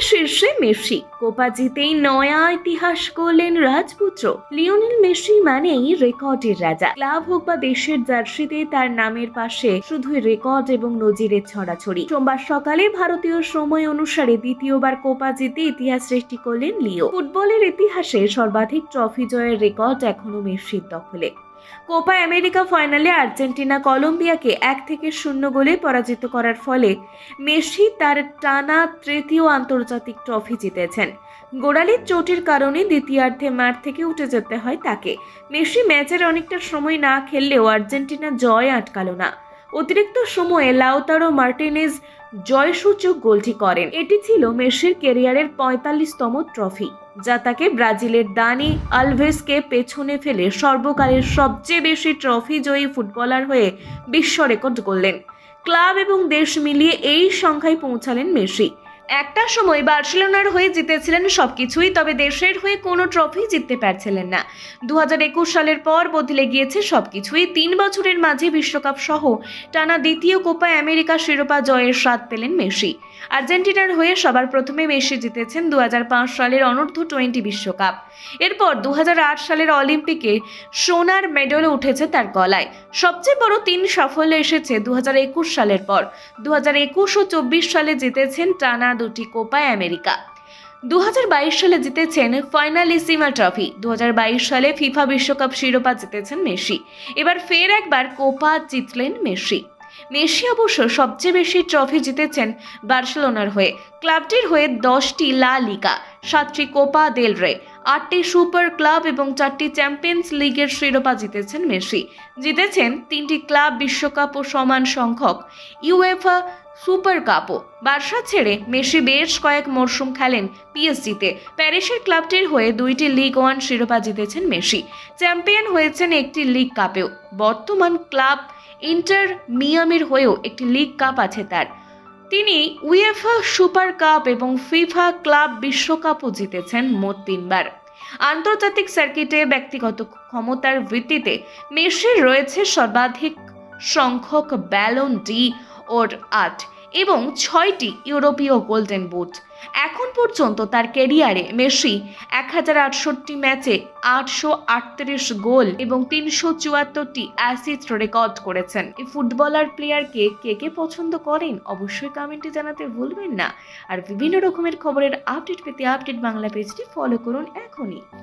শীর্ষে Messi. Copa জিতেই নয়া ইতিহাস করলেন রাজপুত্র। লিওনেল মেসি মানেই রেকর্ডের রাজা। ক্লাব হোক বা দেশের জার্সিতে তার নামের পাশে শুধুই রেকর্ড এবং নজিরের ছড়াছড়ি। সোমবার সকালে ভারতীয় সময় অনুসারে দ্বিতীয়বার কোপা জিতে ইতিহাস সৃষ্টি করলেন লিও। ফুটবলের ইতিহাসে সর্বাধিক ট্রফি জয়ের রেকর্ড এখনও মেসির দখলে। কোপা আমেরিকা ফাইনালে আর্জেন্টিনা কলম্বিয়াকে এক থেকে শূন্য গোলে পরাজিত করার ফলে মেসি তার টানা তৃতীয় আন্তর্জাতিক ট্রফি জিতেছেন। গোড়ালির চোটের কারণে দ্বিতীয়ার্ধে মাঠ থেকে উঠে যেতে হয় তাকে। মেসি ম্যাচের অনেকটা সময় না খেললেও আর্জেন্টিনা জয় আটকালো না। অতিরিক্ত সময়ে লাউতারো মার্টিনেজ জয়সূচক গোলটি করেন। এটি ছিল মেসির কেরিয়ারের পঁয়তাল্লিশতম ট্রফি, যা তাকে ব্রাজিলের দানি আলভেসকে পেছনে ফেলে সর্বকালের সবচেয়ে বেশি ট্রফি জয়ী ফুটবলার হয়ে বিশ্ব রেকর্ড করলেন ক্লাব এবং দেশ মিলিয়ে এই সংখ্যায় পৌঁছালেন মেসি। একটা সময় বার্সেলোনার হয়ে জিতেছিলেন সব কিছুই তবে দেশের হয়ে কোনো ট্রফি জিততে পারছিলেন না। দু হাজার একুশ সালের পর বদলে গিয়েছে সব কিছুই তিন বছরের মাঝে বিশ্বকাপ সহ টানা দ্বিতীয় কোপা আমেরিকা শিরোপা জয়ের স্বাদ পেলেন মেসি। আর্জেন্টিনার হয়ে সবার প্রথমে মেসি জিতেছেন দু হাজার পাঁচ সালের অনূর্ধ্ব টোয়েন্টি বিশ্বকাপ। এরপর দু হাজার আট সালের অলিম্পিকে সোনার মেডেল উঠেছে তার গলায়। সবচেয়ে বড় তিন সাফল্য এসেছে দু হাজার একুশ সালের পর। দু হাজার একুশ ও চব্বিশ সালে জিতেছেন টানা দুটি কোপা আমেরিকা। দু সালে জিতেছেন ফাইনালিসিমা ট্রফি। দু সালে ফিফা বিশ্বকাপ শিরোপা জিতেছেন মেসি। এবার ফের একবার কোপা জিতলেন মেসি। মেসি অবশ্য সবচেয়ে বেশি ট্রফি জিতেছেন বার্সেলোনার হয়ে। ক্লাবটির হয়ে দশটি লা লিগা, সাতটি কোপা দেল রে, আটটি সুপার ক্লাব এবং চারটি চ্যাম্পিয়ন্স লিগের শিরোপা জিতেছেন মেসি। জিতেছেন তিনটি ক্লাব বিশ্বকাপ ও সমান সংখ্যক। ইউএফা সুপার কাপও। বার্সা ছেড়ে মেসি বেশ কয়েক মরশুম খেলেন পিএসজিতে। প্যারিসের ক্লাবটির হয়ে দুইটি লিগ ওয়ান শিরোপা জিতেছেন মেসি। চ্যাম্পিয়ন হয়েছেন একটি লিগ কাপেও। বর্তমান ক্লাব ইন্টার মিয়ামির হয়েও একটি লিগ কাপ আছে তার। তিনি উয়েফা সুপার কাপ এবং ফিফা ক্লাব বিশ্বকাপও জিতেছেন মোট তিনবার। আন্তর্জাতিক সার্কিটে ব্যক্তিগত ক্ষমতার ভিত্তিতে মেসির রয়েছে সর্বাধিক সংখ্যক ব্যালন ডি ওর আট এবং ছয়টি ইউরোপীয় গোল্ডেন বুট। এখন পর্যন্ত তার কেরিয়ারে মেসি এক হাজার আটষট্টি ম্যাচে আটশো আটত্রিশ গোল এবং তিনশো চুয়াত্তরটি অ্যাসিস্ট রেকর্ড করেছেন। এই ফুটবলার প্লেয়ারকে কে কে পছন্দ করেন অবশ্যই কমেন্টে জানাতে ভুলবেন না। আর বিভিন্ন রকমের খবরের আপডেট পেতে আপডেট বাংলা পেজটি ফলো করুন এখনই।